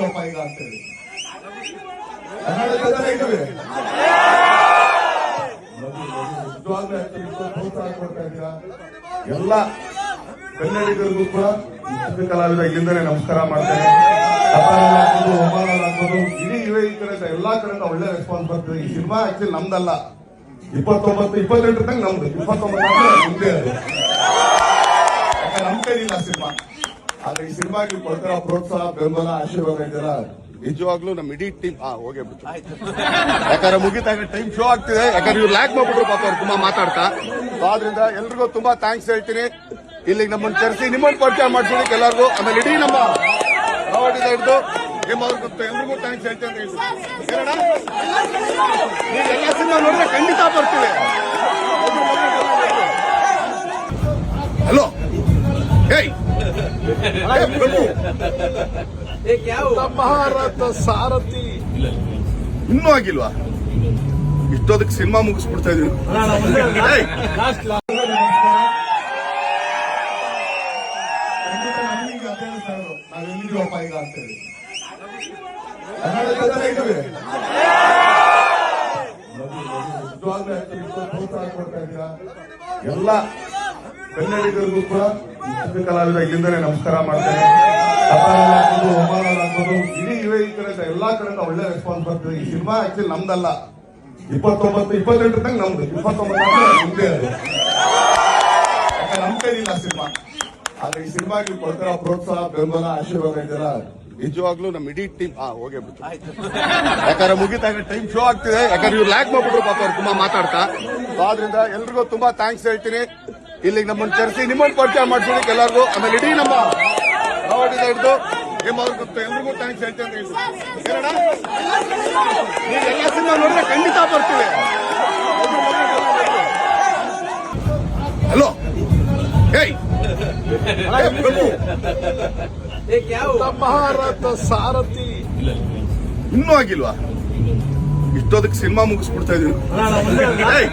ರೂಪಾಯಿ ಈಗ ಅಂತೇಳಿ. ಕನ್ನಡ ಜನ ಇದ್ದೀವಿ ನಿಜವಾಗ್ಲೂ ಪ್ರೋತ್ಸಾಹ ಕೊಡ್ತಾ ಇದ್ದೀರಾ? ಎಲ್ಲ ಕನ್ನಡಿಗರಿಗೂ ಕೂಡ ಚಿತ್ರ ಕಲಾವಿದ ಇಲ್ಲಿಂದಲೇ ನಮಸ್ಕಾರ ಮಾಡ್ತೇನೆ. ಇಡೀ ಇವೆ ಈ ಕಡೆ ಎಲ್ಲಾ ಕಡೆ ಒಳ್ಳೆ ರೆಸ್ಪಾನ್ಸ್ ಬರ್ತದೆ. ಈ ಸಿನಿಮಾ ಆಕ್ಚುಲಿ ನಮ್ದಲ್ಲ. ಇಪ್ಪತ್ತೊಂಬತ್ತು, ಇಪ್ಪತ್ತೆಂಟು ತಂಗ ನಮ್ದು. ಇಪ್ಪತ್ತೊಂಬತ್ತು ನಮ್ದೇ ಅದು. ಸಿನಿಮಾ ಆದ್ರೆ ಈ ಸಿನಿಮಾಗೆ ಕೊಡ್ತಾರ ಪ್ರೋತ್ಸಾಹ, ಬೆಂಬಲ, ಆಶೀರ್ವಾದ ನಿಜವಾಗ್ಲೂ ನಮ್ಮ ಇಡೀ ಟೀಮ್ ಹಾ ಹೋಗಿ ಬಿಟ್ಟು ಯಾಕಂದ್ರೆ ಮುಗಿತಾ ಟೈಮ್ ಶೋ ಆಗ್ತಿದೆ. ಯಾಕಂದ್ರೆ ಇವ್ರು ಲ್ಯಾಕ್ ಮಾಡ್ಬಿಟ್ರು ಪಾಪ ಅವ್ರು ತುಂಬಾ ಮಾತಾಡ್ತಾ. ಆದ್ರಿಂದ ಎಲ್ರಿಗೂ ತುಂಬಾ ಥ್ಯಾಂಕ್ಸ್ ಹೇಳ್ತೀನಿ. ಇಲ್ಲಿಗೆ ನಮ್ಮನ್ನ ಕರೆಸಿ, ನಿಮ್ಮನ್ನ ಪರಿಚಯ ಮಾಡ್ಸೋದಕ್ಕೆ ಎಲ್ಲರಿಗೂ, ಆಮೇಲೆ ಇಡೀ ನಮ್ಮ ರಾವಟಿಂದ ಹಿಡಿದು ನಿಮ್ಮ ಅವ್ರಿಗೂ ಎಲ್ರಿಗೂ ಥ್ಯಾಂಕ್ಸ್ ಹೇಳ್ತೀನಿ ಅಂತ ಹೇಳ್ತೀನಿ. ಎಲ್ಲ ಸಿನಿಮಾ ನೋಡಿದ್ರೆ ಖಂಡಿತ ಬರ್ತೀವಿ. ಹಲೋ? ಪ್ರಭು ಭಾರತ ಸಾರಥಿ. ಇನ್ನೂ ಆಗಿಲ್ವಾ? ಇಷ್ಟೊದಕ್ಕೆ ಸಿನಿಮಾ ಮುಗಿಸ್ಬಿಡ್ತಾ ಇದೀವಿ ಎಲ್ಲ ಕನ್ನಡಿಗರಿಗೂ ಕೂಡ ಚಿತ್ರ ಕಲಾವಿದ ಇಲ್ಲಿಂದಲೇ ನಮಸ್ಕಾರ ಹಾಕೋದು ಇಡೀ ಯುವ ಈ ಕಡೆ ಎಲ್ಲಾ ಕಡೆಯಿಂದ ಒಳ್ಳೆ ರೆಸ್ಪಾನ್ಸ್ ಬರ್ತದೆ. ಈ ಸಿನಿಮಾ ಆಕ್ಚುಲಿ ನಮ್ದಲ್ಲ. ಇಪ್ಪತ್ತೊಂಬತ್ತು ಇಪ್ಪತ್ತೆಂಟರ ತನಕ ನಮ್ದು. ಇಪ್ಪತ್ತೊಂಬತ್ತು ನಮ್ದೇ ಅದು. ನಮ್ ಕೈಲಿಲ್ಲ ಸಿನಿಮಾ. ಆದ್ರೆ ಈ ಸಿನಿಮಾಗೆ ಕೊಡ್ತಾರ ಪ್ರೋತ್ಸಾಹ, ಬೆಂಬಲ, ಆಶೀರ್ವಾದ ಇದೆಲ್ಲ ನಿಜವಾಗ್ಲೂ ನಮ್ಮ ಇಡೀ ಟೀಮ್ ಹೋಗೇ ಬಿಟ್ಟು ಯಾಕಂದ್ರೆ ಮುಗಿತಾಗ ಟೈಮ್ ಶೋ ಆಗ್ತಿದೆ. ಯಾಕಂದ್ರೆ ಇವ್ರು ಲ್ಯಾಕ್ ಮಾಡ್ಬಿಟ್ರು ಪಾಪ ಅವ್ರು ತುಂಬಾ ಮಾತಾಡ್ತಾ. ಆದ್ರಿಂದ ಎಲ್ರಿಗೂ ತುಂಬಾ ಥ್ಯಾಂಕ್ಸ್ ಹೇಳ್ತೀನಿ. ಇಲ್ಲಿಗೆ ನಮ್ಮನ್ನು ಕರೆಸಿ ನಿಮ್ಮನ್ನ ಪರಿಚಯ ಮಾಡಿಸೋದಕ್ಕೆ ಎಲ್ಲರಿಗೂ ಆಮೇಲೆ ಇಡೀ ನಮ್ಮ ರಾವಟಿಂದ ಹಿಡಿದು ನಿಮ್ಮ ಅವ್ರಿಗೂ ಎಲ್ರಿಗೂ ಥ್ಯಾಂಕ್ಸ್ ಹೇಳ್ತೀನಿ ಅಂತ ಹೇಳ್ತೀನಿ. ಏನಣ್ಣ? ನೀವು ಎಲ್ಲ ಸಿನಿಮಾ ನೋಡಿದ್ರೆ ಖಂಡಿತ ಬರ್ತೀವಿ. ಹಲೋ? ಹೇಯ್ ಏ, ಪ್ರಭು! ಭಾರತ ಸಾರಥಿ. ಇನ್ನೂ ಆಗಿಲ್ವಾ? ಇಷ್ಟೋದಕ್ಕೆ ಸಿನಿಮಾ ಮುಗಿಸ್ಬಿಡ್ತಾ ಇದೀವಿ ಏಯ್,